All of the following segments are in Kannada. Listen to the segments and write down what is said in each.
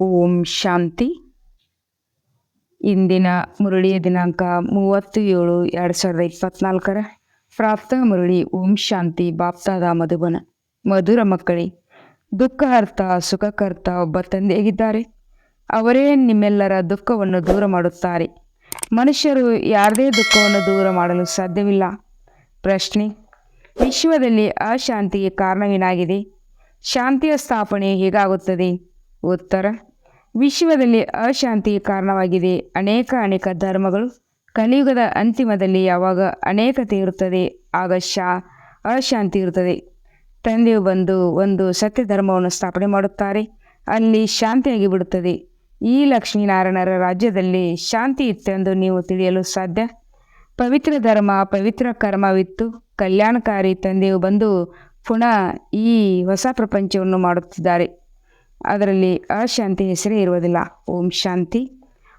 ಓಂ ಶಾಂತಿ. ಇಂದಿನ ಮುರಳಿಯ ದಿನಾಂಕ ಮೂವತ್ತು ಏಳು ಎರಡು ಸಾವಿರದ ಇಪ್ಪತ್ನಾಲ್ಕರ ಪ್ರಾಪ್ತ ಮುರಳಿ ಓಂ ಶಾಂತಿ ಬಾಪ್ತಾದ ಮಧುಬನ. ಮಧುರ ಮಕ್ಕಳೇ, ದುಃಖಹರ್ತ, ಸುಖಕರ್ತ ಒಬ್ಬ ತಂದೆಯಾಗಿದ್ದಾರೆ. ಅವರೇ ನಿಮ್ಮೆಲ್ಲರ ದುಃಖವನ್ನು ದೂರ ಮಾಡುತ್ತಾರೆ. ಮನುಷ್ಯರು ಯಾರದೇ ದುಃಖವನ್ನು ದೂರ ಮಾಡಲು ಸಾಧ್ಯವಿಲ್ಲ. ಪ್ರಶ್ನೆ, ವಿಶ್ವದಲ್ಲಿ ಅಶಾಂತಿಗೆ ಕಾರಣವೇನಾಗಿದೆ? ಶಾಂತಿಯ ಸ್ಥಾಪನೆ ಹೇಗಾಗುತ್ತದೆ? ಉತ್ತರ ವಿಶ್ವದಲ್ಲಿ ಅಶಾಂತಿಗೆ ಕಾರಣವಾಗಿದೆ. ಅನೇಕ ಅನೇಕ ಧರ್ಮಗಳು ಕಲಿಯುಗದ ಅಂತಿಮದಲ್ಲಿ ಯಾವಾಗ ಅನೇಕತೆ ಇರುತ್ತದೆ, ಆಗ ಶಾ ಅಶಾಂತಿ ಇರುತ್ತದೆ. ತಂದೆಯು ಬಂದು ಒಂದು ಸತ್ಯ ಧರ್ಮವನ್ನು ಸ್ಥಾಪನೆ ಮಾಡುತ್ತಾರೆ. ಅಲ್ಲಿ ಶಾಂತಿಯಾಗಿ ಬಿಡುತ್ತದೆ. ಈ ಲಕ್ಷ್ಮೀನಾರಾಯಣರ ರಾಜ್ಯದಲ್ಲಿ ಶಾಂತಿ ಇತ್ತೆಂದು ನೀವು ತಿಳಿಯಲು ಸಾಧ್ಯ? ಪವಿತ್ರ ಧರ್ಮ, ಪವಿತ್ರ ಕರ್ಮವಿತ್ತು. ಕಲ್ಯಾಣಕಾರಿ ತಂದೆಯು ಬಂದು ಪುನಃ ಈ ಹೊಸ ಪ್ರಪಂಚವನ್ನು ಮಾಡುತ್ತಿದ್ದಾರೆ. ಅದರಲ್ಲಿ ಅಶಾಂತಿ ಹೆಸರೇ ಇರುವುದಿಲ್ಲ. ಓಂ ಶಾಂತಿ.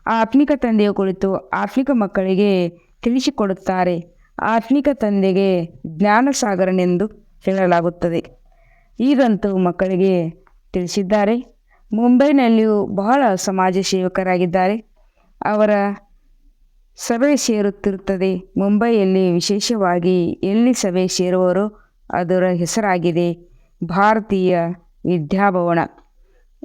ಆತ್ಮಿಕ ತಂದೆಯ ಕುರಿತು ಆತ್ಮಿಕ ಮಕ್ಕಳಿಗೆ ತಿಳಿಸಿಕೊಡುತ್ತಾರೆ. ಆತ್ಮಿಕ ತಂದೆಗೆ ಜ್ಞಾನಸಾಗರನೆಂದು ಹೇಳಲಾಗುತ್ತದೆ. ಈಗಂತೂ ಮಕ್ಕಳಿಗೆ ತಿಳಿಸಿದ್ದಾರೆ. ಮುಂಬೈನಲ್ಲಿಯೂ ಬಹಳ ಸಮಾಜ ಸೇವಕರಾಗಿದ್ದಾರೆ. ಅವರ ಸಭೆ ಸೇರುತ್ತಿರುತ್ತದೆ. ಮುಂಬೈಯಲ್ಲಿ ವಿಶೇಷವಾಗಿ ಎಲ್ಲಿ ಸಭೆ ಸೇರುವರೋ ಅದರ ಹೆಸರಾಗಿದೆ. ಭಾರತೀಯ ವಿದ್ಯಾಭವನ.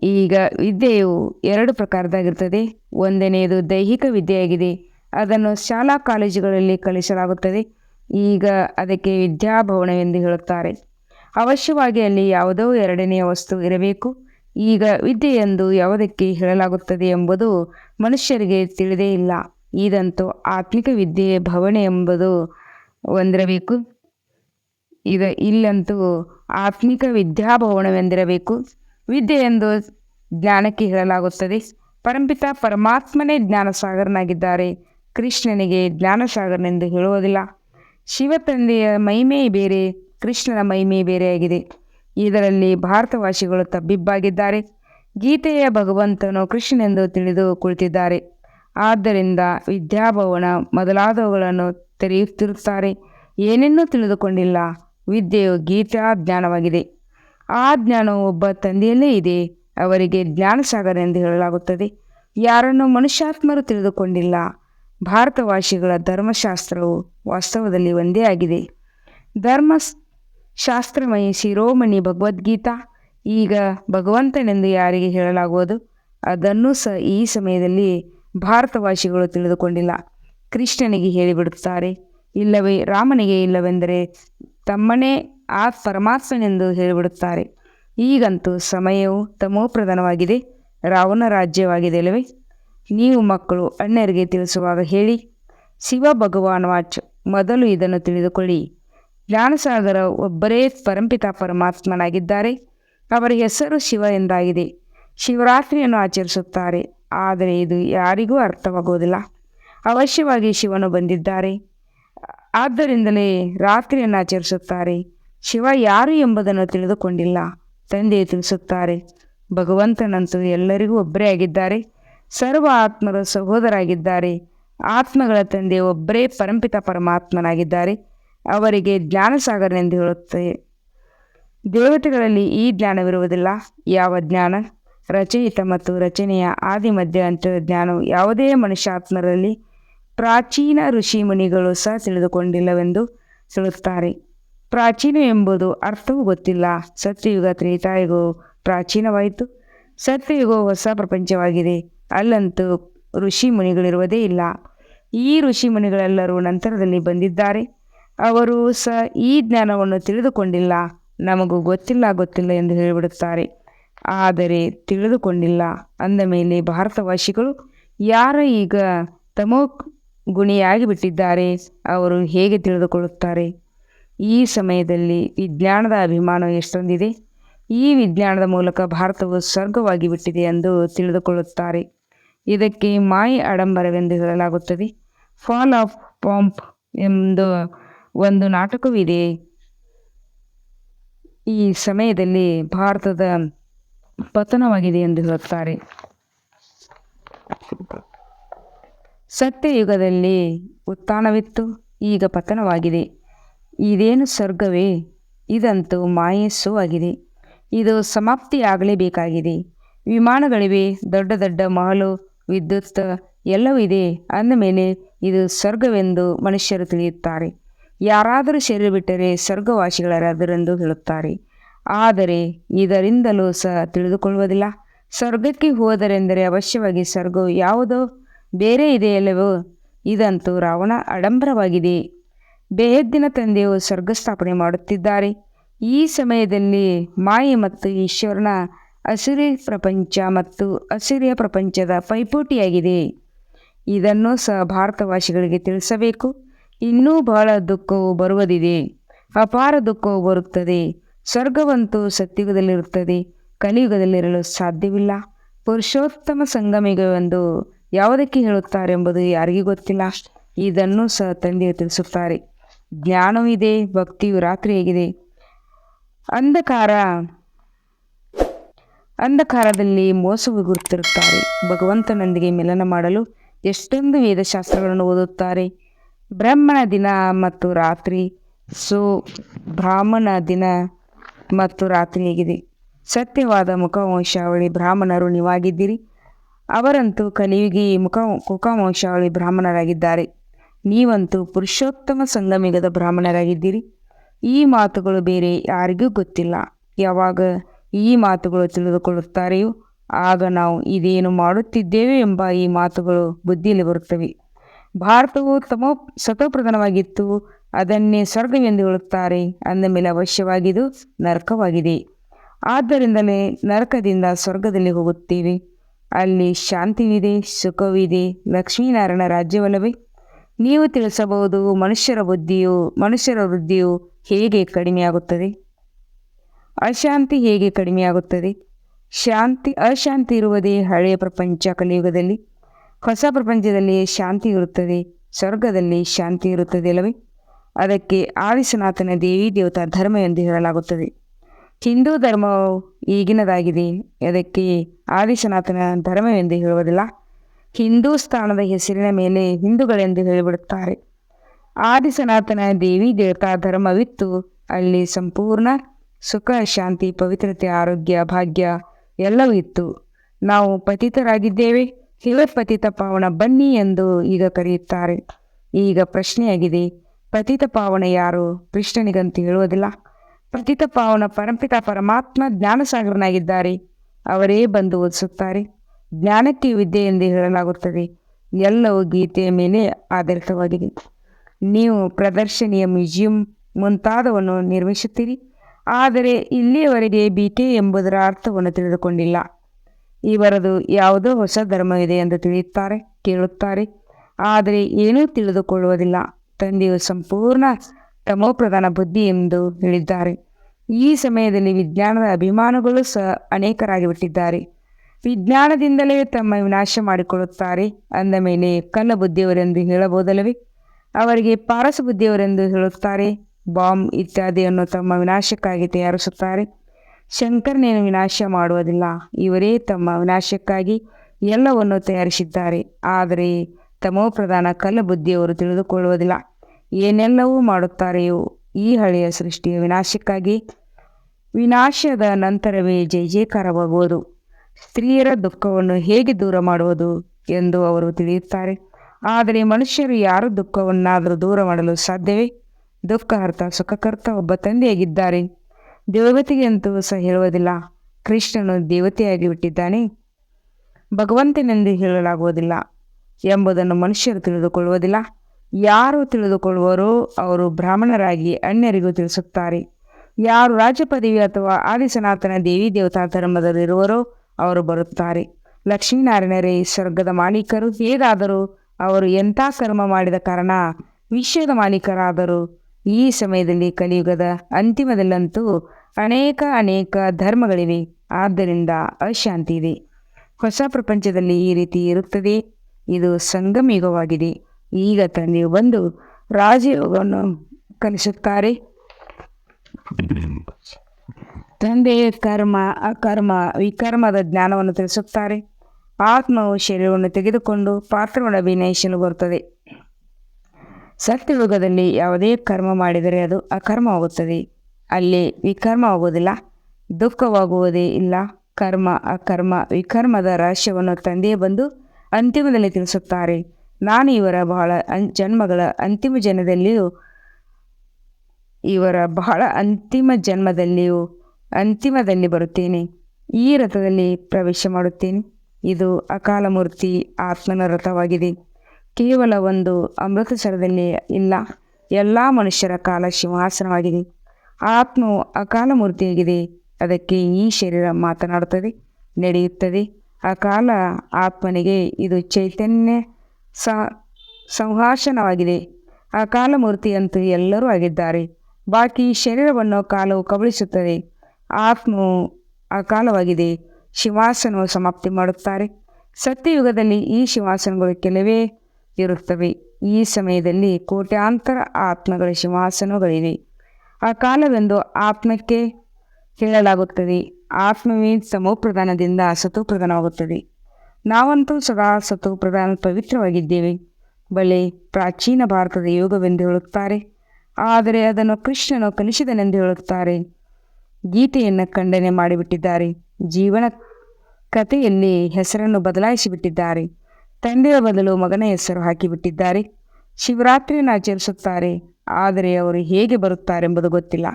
ಈಗ ವಿದ್ಯೆಯು ಎರಡು ಪ್ರಕಾರದಾಗಿರ್ತದೆ ಒಂದನೆಯದು ದೈಹಿಕ ವಿದ್ಯೆಯಾಗಿದೆ. ಅದನ್ನು ಶಾಲಾ ಕಾಲೇಜುಗಳಲ್ಲಿ ಕಲಿಸಲಾಗುತ್ತದೆ. ಈಗ ಅದಕ್ಕೆ ವಿದ್ಯಾಭವನವೆಂದು ಹೇಳುತ್ತಾರೆ. ಅವಶ್ಯವಾಗಿ ಅಲ್ಲಿ ಯಾವುದೋ ಎರಡನೆಯ ವಸ್ತು ಇರಬೇಕು. ಈಗ ವಿದ್ಯೆ ಎಂದು ಯಾವುದಕ್ಕೆ ಹೇಳಲಾಗುತ್ತದೆ ಎಂಬುದು ಮನುಷ್ಯರಿಗೆ ತಿಳಿದೇ ಇಲ್ಲ. ಇದಂತೂ ಆತ್ಮಿಕ ವಿದ್ಯೆ ಭವನೆ ಎಂಬುದು ಹೊಂದಿರಬೇಕು ಈಗ ಇಲ್ಲಂತೂ ಆತ್ಮಿಕ ವಿದ್ಯಾಭವನವೆಂದಿರಬೇಕು. ವಿದ್ಯೆ ಎಂದು ಜ್ಞಾನಕ್ಕೆ ಹೇಳಲಾಗುತ್ತದೆ. ಪರಂಪಿತ ಪರಮಾತ್ಮನೇ ಜ್ಞಾನಸಾಗರನಾಗಿದ್ದಾರೆ. ಕೃಷ್ಣನಿಗೆ ಜ್ಞಾನಸಾಗರನೆಂದು ಹೇಳುವುದಿಲ್ಲ. ಶಿವ ತಂದೆಯ ಮಹಿಮೆ ಬೇರೆ, ಕೃಷ್ಣನ ಮಹಿಮೆ ಬೇರೆಯಾಗಿದೆ. ಇದರಲ್ಲಿ ಭಾರತವಾಸಿಗಳು ತಬ್ಬಿಬ್ಬಾಗಿದ್ದಾರೆ. ಗೀತೆಯ ಭಗವಂತನು ಕೃಷ್ಣನೆಂದು ತಿಳಿದು ಕುಳಿತಿದ್ದಾರೆ. ಆದ್ದರಿಂದ ವಿದ್ಯಾಭವನ ಮೊದಲಾದವುಗಳನ್ನು ತೆರೆಯುತ್ತಿರುತ್ತಾರೆ. ಏನನ್ನೂ ತಿಳಿದುಕೊಂಡಿಲ್ಲ. ವಿದ್ಯೆಯು ಗೀತಾ ಜ್ಞಾನವಾಗಿದೆ. ಆ ಜ್ಞಾನವು ಒಬ್ಬ ತಂದೆಯಲ್ಲೇ ಇದೆ. ಅವರಿಗೆ ಜ್ಞಾನಸಾಗರ ಎಂದು ಹೇಳಲಾಗುತ್ತದೆ. ಯಾರನ್ನು ಮನುಷ್ಯಾತ್ಮರು ತಿಳಿದುಕೊಂಡಿಲ್ಲ. ಭಾರತವಾಸಿಗಳ ಧರ್ಮಶಾಸ್ತ್ರವು ವಾಸ್ತವದಲ್ಲಿ ಒಂದೇ ಆಗಿದೆ. ಧರ್ಮ ಶಾಸ್ತ್ರಮಯ ಶಿರೋಮಣಿ ಭಗವದ್ಗೀತಾ. ಈಗ ಭಗವಂತನೆಂದು ಯಾರಿಗೆ ಹೇಳಲಾಗುವುದು? ಅದನ್ನು ಸಹ ಈ ಸಮಯದಲ್ಲಿ ಭಾರತವಾಸಿಗಳು ತಿಳಿದುಕೊಂಡಿಲ್ಲ. ಕೃಷ್ಣನಿಗೆ ಹೇಳಿಬಿಡುತ್ತಾರೆ, ಇಲ್ಲವೇ ರಾಮನಿಗೆ ಇಲ್ಲವೆಂದರೆ ತಮ್ಮನೇ ಆ ಪರಮಾತ್ಮನೆಂದು ಹೇಳಿಬಿಡುತ್ತಾರೆ. ಈಗಂತೂ ಸಮಯವು ತಮೋಪ್ರಧಾನವಾಗಿದೆ, ರಾವಣ ರಾಜ್ಯವಾಗಿದೆ ಅಲ್ಲವೇ ನೀವು ಮಕ್ಕಳು ಅಣ್ಣರಿಗೆ ತಿಳಿಸುವಾಗ ಹೇಳಿ. ಶಿವ ಭಗವಾನ್ ವಾಚ್, ಮೊದಲು ಇದನ್ನು ತಿಳಿದುಕೊಳ್ಳಿ. ಜ್ಞಾನಸಾಗರ ಒಬ್ಬರೇ ಪರಂಪಿತ ಪರಮಾತ್ಮನಾಗಿದ್ದಾರೆ. ಅವರ ಹೆಸರು ಶಿವ ಎಂದಾಗಿದೆ. ಶಿವರಾತ್ರಿಯನ್ನು ಆಚರಿಸುತ್ತಾರೆ, ಆದರೆ ಇದು ಯಾರಿಗೂ ಅರ್ಥವಾಗುವುದಿಲ್ಲ. ಅವಶ್ಯವಾಗಿ ಶಿವನು ಬಂದಿದ್ದಾರೆ. ಆದ್ದರಿಂದಲೇ ರಾತ್ರಿಯನ್ನು ಆಚರಿಸುತ್ತಾರೆ. ಶಿವ ಯಾರು ಎಂಬುದನ್ನು ತಿಳಿದುಕೊಂಡಿಲ್ಲ. ತಂದೆ ತಿಳಿಸುತ್ತಾರೆ, ಭಗವಂತನಂತೂ ಎಲ್ಲರಿಗೂ ಒಬ್ಬರೇ ಆಗಿದ್ದಾರೆ, ಸರ್ವ ಆತ್ಮರ ಸಹೋದರಾಗಿದ್ದಾರೆ. ಆತ್ಮಗಳ ತಂದೆ ಒಬ್ಬರೇ ಪರಂಪಿತ ಪರಮಾತ್ಮನಾಗಿದ್ದಾರೆ. ಅವರಿಗೆ ಜ್ಞಾನಸಾಗರನೆಂದು ಹೇಳುತ್ತೆ. ದೇವತೆಗಳಲ್ಲಿ ಈ ಜ್ಞಾನವಿರುವುದಿಲ್ಲ. ಯಾವ ಜ್ಞಾನ? ರಚಯಿತ ಮತ್ತು ರಚನೆಯ ಆದಿ ಮಧ್ಯ ಅಂತ್ಯದ ಜ್ಞಾನವು ಯಾವುದೇ ಮನುಷ್ಯಾತ್ಮರಲ್ಲಿ ಪ್ರಾಚೀನ ಋಷಿ ಮುನಿಗಳು ಸಹ ತಿಳಿದುಕೊಂಡಿಲ್ಲವೆಂದು ಹೇಳುತ್ತಾರೆ. ಪ್ರಾಚೀನ ಎಂಬುದು ಅರ್ಥವೂ ಗೊತ್ತಿಲ್ಲ. ಸತ್ಯಯುಗ ತ್ರೇತಾಯುಗವು ಪ್ರಾಚೀನವಾಯಿತು. ಸತ್ಯಯುಗವು ಹೊಸ ಪ್ರಪಂಚವಾಗಿದೆ. ಅಲ್ಲಂತೂ ಋಷಿ ಮುನಿಗಳಿರುವುದೇ ಇಲ್ಲ. ಈ ಋಷಿ ಮುನಿಗಳೆಲ್ಲರೂ ನಂತರದಲ್ಲಿ ಬಂದಿದ್ದಾರೆ. ಅವರು ಸಹ ಈ ಜ್ಞಾನವನ್ನು ತಿಳಿದುಕೊಂಡಿಲ್ಲ. ನಮಗೂ ಗೊತ್ತಿಲ್ಲ ಗೊತ್ತಿಲ್ಲ ಎಂದು ಹೇಳಿಬಿಡುತ್ತಾರೆ. ಆದರೆ ತಿಳಿದುಕೊಂಡಿಲ್ಲ. ಅಂದ ಮೇಲೆ ಭಾರತವಾಸಿಗಳು, ಯಾರ ಈಗ ತಮೋ ಗುಣಿಯಾಗಿ ಬಿಟ್ಟಿದ್ದಾರೆ ಅವರು ಹೇಗೆ ತಿಳಿದುಕೊಳ್ಳುತ್ತಾರೆ? ಈ ಸಮಯದಲ್ಲಿ ವಿಜ್ಞಾನದ ಅಭಿಮಾನ ಎಷ್ಟೊಂದಿದೆ? ಈ ವಿಜ್ಞಾನದ ಮೂಲಕ ಭಾರತವು ಸ್ವರ್ಗವಾಗಿ ಬಿಟ್ಟಿದೆ ಎಂದು ತಿಳಿದುಕೊಳ್ಳುತ್ತಾರೆ. ಇದಕ್ಕೆ ಮಾಯಿ ಆಡಂಬರವೆಂದು ಹೇಳಲಾಗುತ್ತದೆ. ಫಾಲ್ ಆಫ್ ಪಾಂಪ್ ಎಂದು ಒಂದು ನಾಟಕವಿದೆ ಈ ಸಮಯದಲ್ಲಿ ಭಾರತದ ಪತನವಾಗಿದೆ ಎಂದು ಹೇಳುತ್ತಾರೆ. ಸತ್ಯಯುಗದಲ್ಲಿ ಉತ್ಥಾನವಿತ್ತು, ಈಗ ಪತನವಾಗಿದೆ. ಇದೇನು ಸ್ವರ್ಗವೇ? ಇದಂತೂ ಮಾಯಸ್ಸೂ ಆಗಿದೆ. ಇದು ಸಮಾಪ್ತಿಯಾಗಲೇಬೇಕಾಗಿದೆ. ವಿಮಾನಗಳಿವೆ, ದೊಡ್ಡ ದೊಡ್ಡ ಮಹಲು, ವಿದ್ಯುತ್ ಎಲ್ಲವೂ ಇದೆ. ಅಂದಮೇಲೆ ಇದು ಸ್ವರ್ಗವೆಂದು ಮನುಷ್ಯರು ತಿಳಿಯುತ್ತಾರೆ. ಯಾರಾದರೂ ಶರೀರ ಬಿಟ್ಟರೆ ಸ್ವರ್ಗವಾಸಿಗಳರಾದರೆಂದು ಹೇಳುತ್ತಾರೆ. ಆದರೆ ಇದರಿಂದಲೂ ಸಹ ತಿಳಿದುಕೊಳ್ಳುವುದಿಲ್ಲ. ಸ್ವರ್ಗಕ್ಕೆ ಹೋದರೆಂದರೆ ಅವಶ್ಯವಾಗಿ ಸ್ವರ್ಗವು ಯಾವುದೋ ಬೇರೆ ಇದೆಯಲ್ಲವೋ? ಇದಂತೂ ರಾವಣ ಆಡಂಬರವಾಗಿದೆ. ಬೇಹದ್ದಿನ ತಂದೆಯು ಸ್ವರ್ಗ ಸ್ಥಾಪನೆ ಮಾಡುತ್ತಿದ್ದಾರೆ. ಈ ಸಮಯದಲ್ಲಿ ಮಾಯೆ ಮತ್ತು ಈಶ್ವರನ ಅಸಿರಿ ಪ್ರಪಂಚ ಮತ್ತು ಅಸಿರಿಯ ಪ್ರಪಂಚದ ಪೈಪೋಟಿಯಾಗಿದೆ. ಇದನ್ನು ಸಹ ಭಾರತವಾಸಿಗಳಿಗೆ ತಿಳಿಸಬೇಕು. ಇನ್ನೂ ಬಹಳ ದುಃಖವು ಬರುವುದಿದೆ. ಅಪಾರ ದುಃಖವು ಬರುತ್ತದೆ. ಸ್ವರ್ಗವಂತೂ ಸತ್ಯುಗದಲ್ಲಿರುತ್ತದೆ ಕಲಿಯುಗದಲ್ಲಿರಲು ಸಾಧ್ಯವಿಲ್ಲ. ಪುರುಷೋತ್ತಮ ಸಂಗಮಿಗವೆಂದು ಯಾವುದಕ್ಕೆ ಹೇಳುತ್ತಾರೆಂಬುದು ಯಾರಿಗೂ ಗೊತ್ತಿಲ್ಲ. ಇದನ್ನು ಸಹ ತಂದೆಯು ತಿಳಿಸುತ್ತಾರೆ. ಜ್ಞಾನವಿದೆ ಭಕ್ತಿಯು ರಾತ್ರಿಯಾಗಿದೆ ಅಂಧಕಾರ, ಅಂಧಕಾರದಲ್ಲಿ ಮೋಸವು ಗುರುತಿರುತ್ತಾರೆ. ಭಗವಂತನೊಂದಿಗೆ ಮಿಲನ ಮಾಡಲು ಎಷ್ಟೊಂದು ವೇದಶಾಸ್ತ್ರಗಳನ್ನು ಓದುತ್ತಾರೆ. ಬ್ರಹ್ಮಣ ದಿನ ಮತ್ತು ರಾತ್ರಿ, ಸೊ ಬ್ರಾಹ್ಮಣ ದಿನ ಮತ್ತು ರಾತ್ರಿಯಾಗಿದೆ ಸತ್ಯವಾದ ಮುಖವಂಶಾವಳಿ ಬ್ರಾಹ್ಮಣರು ನೀವಾಗಿದ್ದೀರಿ. ಅವರಂತೂ ಕಲಿಯುಗಿ ಮುಖ ಮುಖವಂಶಾವಳಿ ಬ್ರಾಹ್ಮಣರಾಗಿದ್ದಾರೆ. ನೀವಂತೂ ಪುರುಷೋತ್ತಮ ಸಂಗಮಿಗದ ಬ್ರಾಹ್ಮಣರಾಗಿದ್ದೀರಿ. ಈ ಮಾತುಗಳು ಬೇರೆ ಯಾರಿಗೂ ಗೊತ್ತಿಲ್ಲ. ಯಾವಾಗ ಈ ಮಾತುಗಳು ತಿಳಿದುಕೊಳ್ಳುತ್ತಾರೆಯೋ ಆಗ ನಾವು ಇದೇನು ಮಾಡುತ್ತಿದ್ದೇವೆ ಎಂಬ ಈ ಮಾತುಗಳು ಬುದ್ಧಿಯಲ್ಲಿ ಬರುತ್ತವೆ. ಭಾರತವು ತಮೋ ಸತೋಪ್ರಧಾನವಾಗಿತ್ತು. ಅದನ್ನೇ ಸ್ವರ್ಗವೆಂದು ಹೇಳುತ್ತಾರೆ. ಅಂದ ಮೇಲೆ ಅವಶ್ಯವಾಗಿದ್ದು ನರಕವಾಗಿದೆ. ಆದ್ದರಿಂದಲೇ ನರಕದಿಂದ ಸ್ವರ್ಗದಲ್ಲಿ ಹೋಗುತ್ತೇವೆ. ಅಲ್ಲಿ ಶಾಂತಿವಿದೆ, ಸುಖವಿದೆ, ಲಕ್ಷ್ಮೀನಾರಾಯಣ ರಾಜ್ಯವಲ್ಲವೇ? ನೀವು ತಿಳಿಸಬಹುದು ಮನುಷ್ಯರ ಬುದ್ಧಿಯು, ಮನುಷ್ಯರ ವೃದ್ಧಿಯು ಹೇಗೆ ಕಡಿಮೆಯಾಗುತ್ತದೆ? ಅಶಾಂತಿ ಹೇಗೆ ಕಡಿಮೆಯಾಗುತ್ತದೆ? ಶಾಂತಿ, ಅಶಾಂತಿ ಇರುವುದೇ ಹಳೆಯ ಪ್ರಪಂಚ ಕಲಿಯುಗದಲ್ಲಿ? ಹೊಸ ಪ್ರಪಂಚದಲ್ಲಿ ಶಾಂತಿ ಇರುತ್ತದೆ, ಸ್ವರ್ಗದಲ್ಲಿ ಶಾಂತಿ ಇರುತ್ತದೆ ಅಲ್ಲವೇ? ಅದಕ್ಕೆ ಆದಿಸನಾಥನ ದೇವಿ ದೇವತಾ ಧರ್ಮ ಎಂದು ಹೇಳಲಾಗುತ್ತದೆ. ಹಿಂದೂ ಧರ್ಮವು ಈಗಿನದಾಗಿದೆ, ಅದಕ್ಕೆ ಆದಿಸನಾಥನ ಧರ್ಮವೆಂದು ಹೇಳುವುದಿಲ್ಲ. ಹಿಂದೂಸ್ತಾನದ ಹೆಸರಿನ ಮೇಲೆ ಹಿಂದೂಗಳೆಂದು ಹೇಳಿಬಿಡುತ್ತಾರೆ. ಆದಿಸನಾಥನ ದೇವಿ ದೇವತಾ ಧರ್ಮವಿತ್ತು. ಅಲ್ಲಿ ಸಂಪೂರ್ಣ ಸುಖ, ಶಾಂತಿ, ಪವಿತ್ರತೆ, ಆರೋಗ್ಯ, ಭಾಗ್ಯ ಎಲ್ಲವೂ ಇತ್ತು. ನಾವು ಪತಿತರಾಗಿದ್ದೇವೆ. ಹಿವ ಪತಿತ ಪಾವನ ಬನ್ನಿ ಎಂದು ಈಗ ಕರೆಯುತ್ತಾರೆ. ಈಗ ಪ್ರಶ್ನೆಯಾಗಿದೆ, ಪತಿತ ಪಾವನ ಯಾರು? ಕೃಷ್ಣನಿಗಂತ ಹೇಳುವುದಿಲ್ಲ. ಪತಿತ ಪಾವನ ಪರಂಪಿತ ಪರಮಾತ್ಮ ಜ್ಞಾನಸಾಗರನಾಗಿದ್ದಾರೆ. ಅವರೇ ಬಂದು ಓದಿಸುತ್ತಾರೆ. ಜ್ಞಾನಕ್ಕೆ ವಿದ್ಯೆ ಎಂದು ಹೇಳಲಾಗುತ್ತದೆ. ಎಲ್ಲವೂ ಗೀತೆಯ ಮೇಲೆ ಆಧಾರಿತವಾಗಿದೆ. ನೀವು ಪ್ರದರ್ಶನೀಯ ಮ್ಯೂಸಿಯಂ ಮುಂತಾದವನ್ನು ನಿರ್ಮಿಸುತ್ತೀರಿ. ಆದರೆ ಇಲ್ಲಿಯವರೆಗೆ ಬೀಟೆ ಎಂಬುದರ ಅರ್ಥವನ್ನು ತಿಳಿದುಕೊಂಡಿಲ್ಲ. ಇವರದು ಯಾವುದೋ ಹೊಸ ಧರ್ಮವಿದೆ ಎಂದು ತಿಳಿಯುತ್ತಾರೆ, ಕೇಳುತ್ತಾರೆ. ಆದರೆ ಏನೂ ತಿಳಿದುಕೊಳ್ಳುವುದಿಲ್ಲ. ತಂದೆಯು ಸಂಪೂರ್ಣ ತಮೋಪ್ರಧಾನ ಬುದ್ಧಿ ಎಂದು ಹೇಳಿದ್ದಾರೆ. ಈ ಸಮಯದಲ್ಲಿ ವಿಜ್ಞಾನದ ಅಭಿಮಾನಗಳು ಸಹ ಅನೇಕರಾಗಿ ಬಿಟ್ಟಿದ್ದಾರೆ ವಿಜ್ಞಾನದಿಂದಲೇ ತಮ್ಮ ವಿನಾಶ ಮಾಡಿಕೊಳ್ಳುತ್ತಾರೆ. ಅಂದ ಮೇಲೆ ಕಲ್ಲ ಬುದ್ಧಿಯವರೆಂದು ಹೇಳಬಹುದಲ್ಲವೇ? ಅವರಿಗೆ ಪಾರಸ ಬುದ್ಧಿಯವರೆಂದು ಹೇಳುತ್ತಾರೆ. ಬಾಂಬ್ ಇತ್ಯಾದಿಯನ್ನು ತಮ್ಮ ವಿನಾಶಕ್ಕಾಗಿ ತಯಾರಿಸುತ್ತಾರೆ. ಶಂಕರನೇನು ವಿನಾಶ ಮಾಡುವುದಿಲ್ಲ. ಇವರೇ ತಮ್ಮ ವಿನಾಶಕ್ಕಾಗಿ ಎಲ್ಲವನ್ನು ತಯಾರಿಸಿದ್ದಾರೆ. ಆದರೆ ತಮೋ ಪ್ರಧಾನ ಕಲ್ಲ ಬುದ್ಧಿಯವರು ತಿಳಿದುಕೊಳ್ಳುವುದಿಲ್ಲ. ಏನೆಲ್ಲವೂ ಮಾಡುತ್ತಾರೆಯೋ ಈ ಹಳೆಯ ಸೃಷ್ಟಿಯ ವಿನಾಶಕ್ಕಾಗಿ. ವಿನಾಶದ ನಂತರವೇ ಜಯ ಜಯಕಾರವಾಗುವುದು ಸ್ತ್ರೀಯರ ದುಃಖವನ್ನು ಹೇಗೆ ದೂರ ಮಾಡುವುದು ಎಂದು ಅವರು ತಿಳಿಯುತ್ತಾರೆ. ಆದರೆ ಮನುಷ್ಯರು ಯಾರು ದುಃಖವನ್ನಾದರೂ ದೂರ ಮಾಡಲು ಸಾಧ್ಯವೇ? ದುಃಖಹರ್ತ ಸುಖಕರ್ತ ಒಬ್ಬ ತಂದೆಯಾಗಿದ್ದಾರೆ. ದೇವತೆಗೆಂತೂ ಸಹ ಹೇಳುವುದಿಲ್ಲ. ಕೃಷ್ಣನು ದೇವತೆಯಾಗಿ ಬಿಟ್ಟಿದ್ದಾನೆ ಭಗವಂತನೆಂದು ಹೇಳಲಾಗುವುದಿಲ್ಲ ಎಂಬುದನ್ನು ಮನುಷ್ಯರು ತಿಳಿದುಕೊಳ್ಳುವುದಿಲ್ಲ. ಯಾರು ತಿಳಿದುಕೊಳ್ಳುವರೋ ಅವರು ಬ್ರಾಹ್ಮಣರಾಗಿ ಅನ್ಯರಿಗೂ ತಿಳಿಸುತ್ತಾರೆ. ಯಾರು ರಾಜಪದವಿ ಅಥವಾ ಆದಿಸನಾತನ ದೇವಿ ದೇವತಾ ಧರ್ಮದಲ್ಲಿರುವರೋ ಅವರು ಬರುತ್ತಾರೆ. ಲಕ್ಷ್ಮೀನಾರಾಯಣರೇ, ಸ್ವರ್ಗದ ಮಾಲೀಕರು ಹೇಗಾದರೂ ಅವರು ಎಂಥ ಕರ್ಮ ಮಾಡಿದ ಕಾರಣ ವಿಶ್ವದ ಮಾಲೀಕರಾದರು? ಈ ಸಮಯದಲ್ಲಿ ಕಲಿಯುಗದ ಅಂತಿಮದಲ್ಲಂತೂ ಅನೇಕ ಅನೇಕ ಧರ್ಮಗಳಿವೆ. ಆದ್ದರಿಂದ ಅಶಾಂತಿ ಇದೆ. ಹೊಸ ಪ್ರಪಂಚದಲ್ಲಿ ಈ ರೀತಿ ಇರುತ್ತದೆ. ಇದು ಸಂಗಮಯುಗವಾಗಿದೆ. ಈಗ ತಂದೆಯು ಬಂದು ರಾಜಯೋಗವನ್ನು ಕಲಿಸುತ್ತಾರೆ. ತಂದೆ ಕರ್ಮ, ಅಕರ್ಮ, ವಿಕರ್ಮದ ಜ್ಞಾನವನ್ನು ತಿಳಿಸುತ್ತಾರೆ. ಆತ್ಮವು ಶರೀರವನ್ನು ತೆಗೆದುಕೊಂಡು ಪಾತ್ರವನ್ನು ಅಭಿನಯಿಸಲು ಬರುತ್ತದೆ. ಸತ್ಯಯುಗದಲ್ಲಿ ಯಾವುದೇ ಕರ್ಮ ಮಾಡಿದರೆ ಅದು ಅಕರ್ಮವಾಗುತ್ತದೆ. ಅಲ್ಲಿ ವಿಕರ್ಮವಾಗುವುದಿಲ್ಲ, ದುಃಖವಾಗುವುದೇ ಇಲ್ಲ. ಕರ್ಮ, ಅಕರ್ಮ, ವಿಕರ್ಮದ ರಹಸ್ಯವನ್ನು ತಂದೆಯೇ ಬಂದು ಅಂತಿಮದಲ್ಲಿ ತಿಳಿಸುತ್ತಾರೆ. ನಾನು ಇವರ ಬಹಳ ಅನ್ ಜನ್ಮಗಳ ಅಂತಿಮ ಜನ್ಮದಲ್ಲಿಯೂ, ಇವರ ಬಹಳ ಅಂತಿಮ ಜನ್ಮದಲ್ಲಿಯೂ ಅಂತಿಮದಲ್ಲಿ ಬರುತ್ತೇನೆ. ಈ ರಥದಲ್ಲಿ ಪ್ರವೇಶ ಮಾಡುತ್ತೇನೆ. ಇದು ಅಕಾಲ ಮೂರ್ತಿ, ಆತ್ಮನ ರಥವಾಗಿದೆ. ಕೇವಲ ಒಂದು ಅಮೃತಸರದಲ್ಲಿ ಇಲ್ಲ, ಎಲ್ಲ ಮನುಷ್ಯರ ಕಾಲ ಸಿಂಹಾಸನವಾಗಿದೆ. ಆತ್ಮವು ಅಕಾಲ ಮೂರ್ತಿಯಾಗಿದೆ. ಅದಕ್ಕೆ ಈ ಶರೀರ ಮಾತನಾಡುತ್ತದೆ, ನಡೆಯುತ್ತದೆ. ಅಕಾಲ ಆತ್ಮನಿಗೆ ಇದು ಚೈತನ್ಯ ಸ ಸಂಹಾಸನವಾಗಿದೆ ಅಕಾಲ ಮೂರ್ತಿಯಂತೂ ಎಲ್ಲರೂ ಆಗಿದ್ದಾರೆ. ಬಾಕಿ ಶರೀರವನ್ನು ಕಾಲವು ಕಬಳಿಸುತ್ತದೆ. ಆತ್ಮವು ಅಕಾಲವಾಗಿದೆ, ಶಿವಾಸನವು ಸಮಾಪ್ತಿ ಮಾಡುತ್ತಾರೆ. ಸತ್ಯಯುಗದಲ್ಲಿ ಈ ಶಿವಾಸನಗಳು ಕೆಲವೇ ಇರುತ್ತವೆ. ಈ ಸಮಯದಲ್ಲಿ ಕೋಟ್ಯಾಂತರ ಆತ್ಮಗಳ ಶಿವಾಸನಗಳಿವೆ. ಆ ಕಾಲವೆಂದು ಆತ್ಮಕ್ಕೆ ಹೇಳಲಾಗುತ್ತದೆ. ಆತ್ಮವೇ ಸಮೋಪ್ರಧಾನದಿಂದ ಸತೋಪ್ರಧಾನವಾಗುತ್ತದೆ ನಾವಂತೂ ಸದಾ ಸತೋಪ್ರಧಾನ ಪವಿತ್ರವಾಗಿದ್ದೇವೆ. ಬಳೆ ಪ್ರಾಚೀನ ಭಾರತದ ಯೋಗವೆಂದು ಹೇಳುತ್ತಾರೆ. ಆದರೆ ಅದನ್ನು ಕೃಷ್ಣನು ಕಲಿಸಿದನೆಂದು ಹೇಳುತ್ತಾರೆ. ಗೀತೆಯನ್ನು ಖಂಡನೆ ಮಾಡಿಬಿಟ್ಟಿದ್ದಾರೆ. ಜೀವನ ಕಥೆಯಲ್ಲಿ ಹೆಸರನ್ನು ಬದಲಾಯಿಸಿಬಿಟ್ಟಿದ್ದಾರೆ. ತಂದೆಯ ಬದಲು ಮಗನ ಹೆಸರು ಹಾಕಿಬಿಟ್ಟಿದ್ದಾರೆ. ಶಿವರಾತ್ರಿಯನ್ನು ಆಚರಿಸುತ್ತಾರೆ ಆದರೆ ಅವರು ಹೇಗೆ ಬರುತ್ತಾರೆಂಬುದು ಗೊತ್ತಿಲ್ಲ.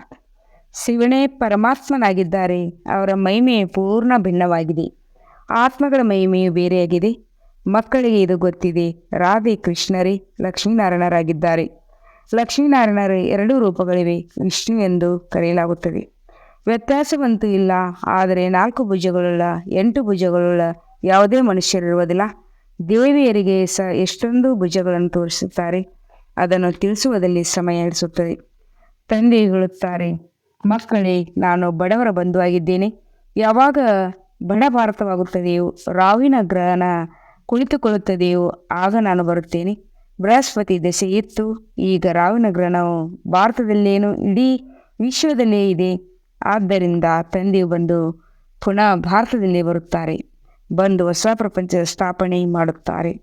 ಶಿವನೇ ಪರಮಾತ್ಮನಾಗಿದ್ದಾರೆ, ಅವರ ಮಹಿಮೆ ಪೂರ್ಣ ಭಿನ್ನವಾಗಿದೆ. ಆತ್ಮಗಳ ಮಹಿಮೆಯು ಬೇರೆಯಾಗಿದೆ. ಮಕ್ಕಳಿಗೆ ಇದು ಗೊತ್ತಿದೆ, ರಾಧೆ ಕೃಷ್ಣರೇ ಲಕ್ಷ್ಮೀನಾರಾಯಣರಾಗಿದ್ದಾರೆ. ಲಕ್ಷ್ಮೀನಾರಾಯಣರ ಎರಡು ರೂಪಗಳಿವೆ, ವಿಷ್ಣು ಎಂದು ಕರೆಯಲಾಗುತ್ತದೆ. ವ್ಯತ್ಯಾಸವಂತೂ ಇಲ್ಲ. ಆದರೆ ನಾಲ್ಕು ಭುಜಗಳುಳ್ಳ, ಎಂಟು ಭುಜಗಳುಳ್ಳ ಯಾವುದೇ ಮನುಷ್ಯರಿರುವುದಿಲ್ಲ. ದೇವಿಯರಿಗೆ ಸ ಎಷ್ಟೊಂದು ಭುಜಗಳನ್ನು ತೋರಿಸುತ್ತಾರೆ. ಅದನ್ನು ತಿಳಿಸುವುದರಲ್ಲಿ ಸಮಯ ಹಿಡಿಸುತ್ತದೆ. ತಂದೆ ಹೇಳುತ್ತಾರೆ, ಮಕ್ಕಳೇ, ನಾನು ಬಡವರ ಬಂಧುವಾಗಿದ್ದೇನೆ ಯಾವಾಗ ಬಡ ಭಾರತವಾಗುತ್ತದೆಯೋ, ರಾವಿನ ಗ್ರಹಣ ಕುಳಿತುಕೊಳ್ಳುತ್ತದೆಯೋ, ಆಗ ನಾನು ಬರುತ್ತೇನೆ. ಬೃಹಸ್ಪತಿ ದೆಸೆ ಇತ್ತು ಈಗ ರಾವಿನ ಗ್ರಹಣವು ಭಾರತದಲ್ಲೇನು, ಇಡೀ ವಿಶ್ವದಲ್ಲೇ ಇದೆ. ಆದ್ದರಿಂದ ತಂದೆಯು ಬಂದು ಪುನಃ ಭಾರತದಲ್ಲಿ ಬರುತ್ತಾರೆ. ಬಂದು ಹೊಸ ಪ್ರಪಂಚದ ಸ್ಥಾಪನೆ ಮಾಡುತ್ತಾರೆ.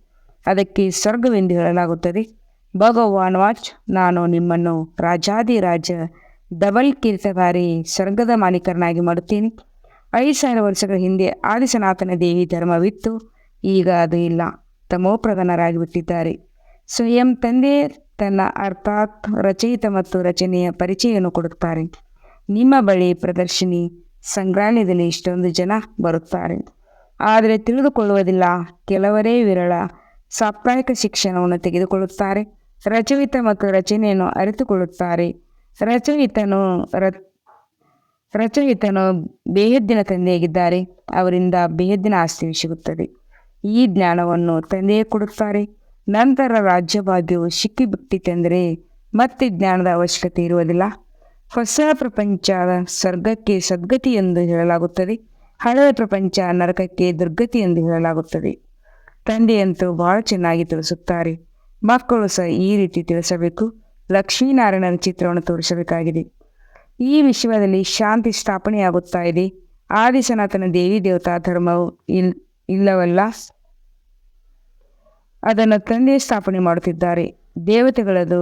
ಅದಕ್ಕೆ ಸ್ವರ್ಗವೆಂದು ಹೇಳಲಾಗುತ್ತದೆ. ಭಗವಾನ್ ವಾಚ್, ನಾನು ನಿಮ್ಮನ್ನು ರಾಜಾದಿರಾಜ ಡಬಲ್ ಕೀರ್ತಕಾರಿ ಸ್ವರ್ಗದ ಮಾಲೀಕರನಾಗಿ ಮಾಡುತ್ತೇನೆ. ಐದು ಸಾವಿರ ವರ್ಷಗಳ ಹಿಂದೆ ಆದಿಸನಾತನ ದೇವಿ ಧರ್ಮವಿತ್ತು. ಈಗ ಅದು ಇಲ್ಲ. ತಮೋಪ್ರಧಾನರಾಗಿ ಬಿಟ್ಟಿದ್ದಾರೆ ಸ್ವಯಂ ತಂದೆ ತನ್ನ ಅರ್ಥಾತ್ ರಚಯಿತ ಮತ್ತು ರಚನೆಯ ಪರಿಚಯವನ್ನು ಕೊಡುತ್ತಾರೆ. ನಿಮ್ಮ ಬಳಿ ಪ್ರದರ್ಶಿನಿ ಸಂಗ್ರಹಾಲಯದಲ್ಲಿ ಇಷ್ಟೊಂದು ಜನ ಬರುತ್ತಾರೆ. ಆದರೆ ತಿಳಿದುಕೊಳ್ಳುವುದಿಲ್ಲ, ಕೆಲವರೇ ವಿರಳ ಸಾಪ್ತಾಹಿಕ ಶಿಕ್ಷಣವನ್ನು ತೆಗೆದುಕೊಳ್ಳುತ್ತಾರೆ. ರಚಯಿತ ಮತ್ತು ರಚನೆಯನ್ನು ಅರಿತುಕೊಳ್ಳುತ್ತಾರೆ. ರಚಯಿತನು ರಚಯಿತನು ಬೇಹದ್ದಿನ ತಂದೆಯಾಗಿದ್ದಾರೆ, ಅವರಿಂದ ಬೇಹದ್ದಿನ ಆಸ್ತಿ ಸಿಗುತ್ತದೆ. ಈ ಜ್ಞಾನವನ್ನು ತಂದೆಯೇ ಕೊಡುತ್ತಾರೆ. ನಂತರ ರಾಜ್ಯಭಾಗ್ಯವು ಸಿಕ್ಕಿಬಿಟ್ಟಿತೆಂದರೆ ಮತ್ತೆ ಜ್ಞಾನದ ಅವಶ್ಯಕತೆ ಇರುವುದಿಲ್ಲ. ಹೊಸ ಪ್ರಪಂಚ ಸ್ವರ್ಗಕ್ಕೆ ಸದ್ಗತಿ ಎಂದು ಹೇಳಲಾಗುತ್ತದೆ. ಹಳೆಯ ಪ್ರಪಂಚ ನರಕಕ್ಕೆ ದುರ್ಗತಿ ಎಂದು ಹೇಳಲಾಗುತ್ತದೆ. ತಂದೆಯಂತೂ ಬಹಳ ಚೆನ್ನಾಗಿ ತಿಳಿಸುತ್ತಾರೆ. ಮಕ್ಕಳು ಸಹ ಈ ರೀತಿ ತಿಳಿಸಬೇಕು. ಲಕ್ಷ್ಮೀನಾರಾಯಣನ ಚಿತ್ರವನ್ನು ತೋರಿಸಬೇಕಾಗಿದೆ. ಈ ವಿಶ್ವದಲ್ಲಿ ಶಾಂತಿ ಸ್ಥಾಪನೆಯಾಗುತ್ತಾ ಇದೆ. ಆದಿ ಸನಾತನ ದೇವಿ ದೇವತಾ ಧರ್ಮವು ಇಲ್, ಇಲ್ಲವಲ್ಲ? ಅದನ್ನು ತಂದೆ ಸ್ಥಾಪನೆ ಮಾಡುತ್ತಿದ್ದಾರೆ. ದೇವತೆಗಳದು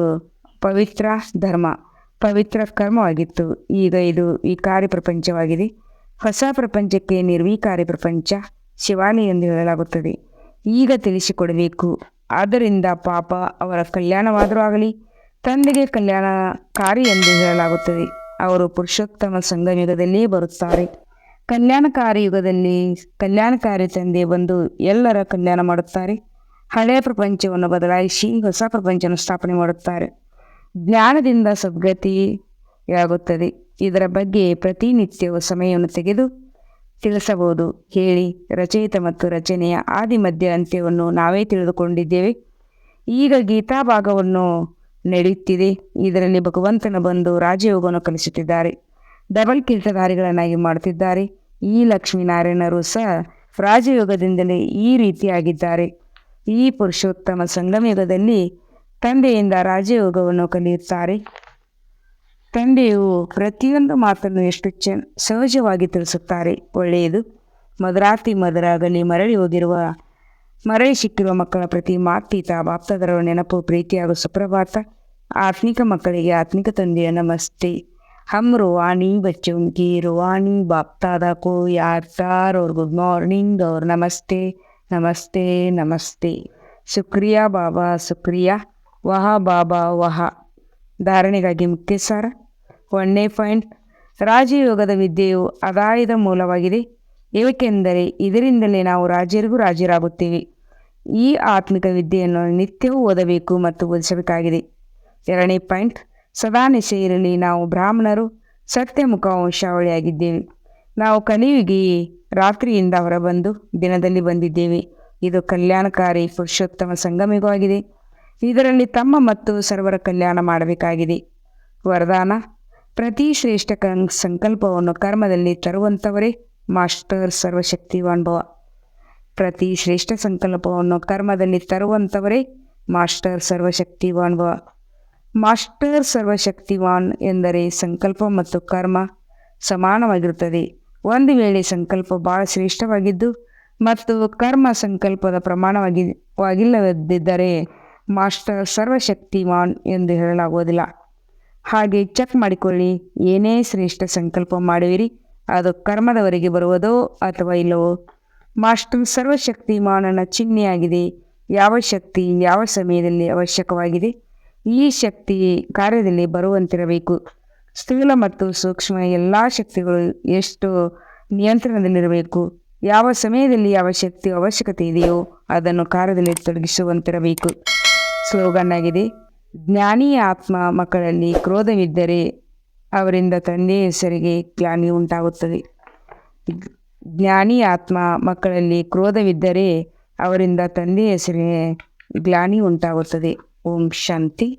ಪವಿತ್ರ ಧರ್ಮ. ಪವಿತ್ರ ಕರ್ಮವಾಗಿತ್ತು ಈಗ ಇದು ವಿಕಾರಿ ಪ್ರಪಂಚವಾಗಿದೆ ಹೊಸ ಪ್ರಪಂಚಕ್ಕೆ ನಿರ್ವಿಕಾರಿ ಪ್ರಪಂಚ ಶಿವಾನಿ ಎಂದು ಹೇಳಲಾಗುತ್ತದೆ. ಈಗ ತಿಳಿಸಿಕೊಡಬೇಕು. ಆದ್ದರಿಂದ ಪಾಪ ಅವರ ಕಲ್ಯಾಣವಾದರೂ ಆಗಲಿ, ತಂದೆಗೆ ಕಲ್ಯಾಣಕಾರಿ ಎಂದು ಹೇಳಲಾಗುತ್ತದೆ. ಅವರು ಪುರುಷೋತ್ತಮ ಸಂಗಮಯುಗದಲ್ಲಿಯೇ ಬರುತ್ತಾರೆ. ಕಲ್ಯಾಣಕಾರಿ ಯುಗದಲ್ಲಿ ಕಲ್ಯಾಣಕಾರಿ ತಂದೆ ಬಂದು ಎಲ್ಲರ ಕಲ್ಯಾಣ ಮಾಡುತ್ತಾರೆ. ಹಳೆಯ ಪ್ರಪಂಚವನ್ನು ಬದಲಾಯಿಸಿ ಹೊಸ ಪ್ರಪಂಚವನ್ನು ಸ್ಥಾಪನೆ ಮಾಡುತ್ತಾರೆ. ಜ್ಞಾನದಿಂದ ಸದ್ಗತಿಯಾಗುತ್ತದೆ ಇದರ ಬಗ್ಗೆ ಪ್ರತಿನಿತ್ಯವು ಸಮಯವನ್ನು ತೆಗೆದು ತಿಳಿಸಬಹುದು. ಹೇಳಿ, ರಚಯಿತ ಮತ್ತು ರಚನೆಯ ಆದಿ ಮಧ್ಯ ಅಂತ್ಯವನ್ನು ನಾವೇ ತಿಳಿದುಕೊಂಡಿದ್ದೇವೆ. ಈಗ ಗೀತಾ ಭಾಗವನ್ನು ನಡೆಯುತ್ತಿದೆ. ಇದರಲ್ಲಿ ಭಗವಂತನ ಬಂದು ರಾಜಯೋಗವನ್ನು ಕಲಿಸುತ್ತಿದ್ದಾರೆ. ಡಬಲ್ ಕೀರ್ತಧಾರಿಗಳನ್ನಾಗಿ ಮಾಡುತ್ತಿದ್ದಾರೆ. ಈ ಲಕ್ಷ್ಮೀನಾರಾಯಣರು ಸಹ ರಾಜಯೋಗದಿಂದಲೇ ಈ ರೀತಿಯಾಗಿದ್ದಾರೆ. ಈ ಪುರುಷೋತ್ತಮ ಸಂಗಮಯುಗದಲ್ಲಿ ತಂದೆಯಿಂದ ರಾಜಯೋಗವನ್ನು ಕಲಿಯುತ್ತಾರೆ. ತಂದೆಯು ಪ್ರತಿಯೊಂದು ಮಾತನ್ನು ಎಷ್ಟು ಚ ಸಹಜವಾಗಿ ತಿಳಿಸುತ್ತಾರೆ ಒಳ್ಳೆಯದು. ಮದರಾತಿ ಮದರಾಗಲಿ ಮರಳಿ ಹೋಗಿರುವ, ಮರಳಿ ಸಿಕ್ಕಿರುವ ಮಕ್ಕಳ ಪ್ರತಿ ಮಾತೀತ ಬಾಪ್ತಾದರ ನೆನಪು, ಪ್ರೀತಿ ಹಾಗೂ ಸುಪ್ರಭಾತ. ಆತ್ಮಿಕ ಮಕ್ಕಳಿಗೆ ಆತ್ಮಿಕ ತಂದೆಯ ನಮಸ್ತೆ. ಹಮ್ ರುವಾನಿ ಬಚ್ಚುಂಕಿ ರುವಾಣಿ ಬಾಪ್ತಾದ ಕೋ ಯಾರ್ತಾರ್ ಅವ್ರ ಗುಡ್ ಮಾರ್ನಿಂಗ್ ಅವ್ರ ನಮಸ್ತೆ ನಮಸ್ತೆ ನಮಸ್ತೆ. ಸುಕ್ರಿಯಾ ಬಾಬಾ, ಸುಕ್ರಿಯಾ. ವಹ ಬಾಬಾ ವಹ. ಧಾರಣೆಗಾಗಿ ಮುಖ್ಯ ಸಾರ ಒಂದನೇ ಪಾಯಿಂಟ್. ರಾಜಯೋಗದ ವಿದ್ಯೆಯು ಆದಾಯದ ಮೂಲವಾಗಿದೆ. ಏಕೆಂದರೆ ಇದರಿಂದಲೇ ನಾವು ರಾಜರಿಗೂ ರಾಜರಾಗುತ್ತೇವೆ. ಈ ಆತ್ಮಿಕ ವಿದ್ಯೆಯನ್ನು ನಿತ್ಯವೂ ಓದಬೇಕು ಮತ್ತು ಓದಿಸಬೇಕಾಗಿದೆ ಎರಡನೇ ಪಾಯಿಂಟ್. ಸದಾ ನಾವು ಬ್ರಾಹ್ಮಣರು ಸತ್ಯಮುಖ ವಂಶಾವಳಿಯಾಗಿದ್ದೇವೆ ನಾವು ಕಲಿಯುಗೆಯೇ ರಾತ್ರಿಯಿಂದ ಹೊರಬಂದು ದಿನದಲ್ಲಿ ಬಂದಿದ್ದೇವೆ. ಇದು ಕಲ್ಯಾಣಕಾರಿ ಪುರುಷೋತ್ತಮ ಸಂಗಮಿಗೂ ಇದರಲ್ಲಿ ತಮ್ಮ ಮತ್ತು ಸರ್ವರ ಕಲ್ಯಾಣ ಮಾಡಬೇಕಾಗಿದೆ. ವರದಾನ, ಪ್ರತಿ ಶ್ರೇಷ್ಠ ಸಂಕಲ್ಪವನ್ನು ಕರ್ಮದಲ್ಲಿ ತರುವಂಥವರೇ ಮಾಸ್ಟರ್ ಸರ್ವಶಕ್ತಿವಾನ್ ಭವ. ಪ್ರತಿ ಶ್ರೇಷ್ಠ ಸಂಕಲ್ಪವನ್ನು ಕರ್ಮದಲ್ಲಿ ತರುವಂಥವರೇ ಮಾಸ್ಟರ್ ಸರ್ವಶಕ್ತಿವಾನ್ ಭವ. ಮಾಸ್ಟರ್ ಸರ್ವಶಕ್ತಿವಾನ್ ಎಂದರೆ ಸಂಕಲ್ಪ ಮತ್ತು ಕರ್ಮ ಸಮಾನವಾಗಿರುತ್ತದೆ. ಒಂದು ವೇಳೆ ಸಂಕಲ್ಪ ಭಾಳ ಶ್ರೇಷ್ಠವಾಗಿದ್ದು ಮತ್ತು ಕರ್ಮ ಸಂಕಲ್ಪದ ಪ್ರಮಾಣವಾಗಿ, ವಾಗಿಲ್ಲದಿದ್ದರೆ ಮಾಸ್ಟರ್ ಸರ್ವಶಕ್ತಿವಾನ್ ಎಂದು ಹೇಳಲಾಗುವುದಿಲ್ಲ. ಹಾಗೆ ಚೆಕ್ ಮಾಡಿಕೊಳ್ಳಿ, ಏನೇ ಶ್ರೇಷ್ಠ ಸಂಕಲ್ಪ ಮಾಡುವಿರಿ ಅದು ಕರ್ಮದವರೆಗೆ ಬರುವುದೋ ಅಥವಾ ಇಲ್ಲವೋ? ಮಾಸ್ಟರ್ ಸರ್ವಶಕ್ತಿಮಾನನ ಚಿಹ್ನೆಯಾಗಿದೆ. ಯಾವ ಶಕ್ತಿ ಯಾವ ಸಮಯದಲ್ಲಿ ಅವಶ್ಯಕವಾಗಿದೆ? ಈ ಶಕ್ತಿ ಕಾರ್ಯದಲ್ಲಿ ಬರುವಂತಿರಬೇಕು. ಸ್ಥೂಲ ಮತ್ತು ಸೂಕ್ಷ್ಮ ಎಲ್ಲ ಶಕ್ತಿಗಳು ಎಷ್ಟು ನಿಯಂತ್ರಣದಲ್ಲಿರಬೇಕು? ಯಾವ ಸಮಯದಲ್ಲಿ ಯಾವ ಶಕ್ತಿ ಅವಶ್ಯಕತೆ ಇದೆಯೋ ಅದನ್ನು ಕಾರ್ಯದಲ್ಲಿ ತೊಡಗಿಸುವಂತಿರಬೇಕು. ಸ್ಲೋಗನ್ ಆಗಿದೆ ಜ್ಞಾನಿ ಆತ್ಮ ಮಕ್ಕಳಲ್ಲಿ ಕ್ರೋಧವಿದ್ದರೆ ಅವರಿಂದ ತಂದೆ ಹೆಸರಿಗೆ ಗ್ಲಾನಿ ಉಂಟಾಗುತ್ತದೆ. ಜ್ಞಾನಿ ಆತ್ಮ ಮಕ್ಕಳಲ್ಲಿ ಕ್ರೋಧವಿದ್ದರೆ ಅವರಿಂದ ತಂದೆ ಹೆಸರಿಗೆ ಗ್ಲಾನಿ ಉಂಟಾಗುತ್ತದೆ. ಓಂ ಶಾಂತಿ.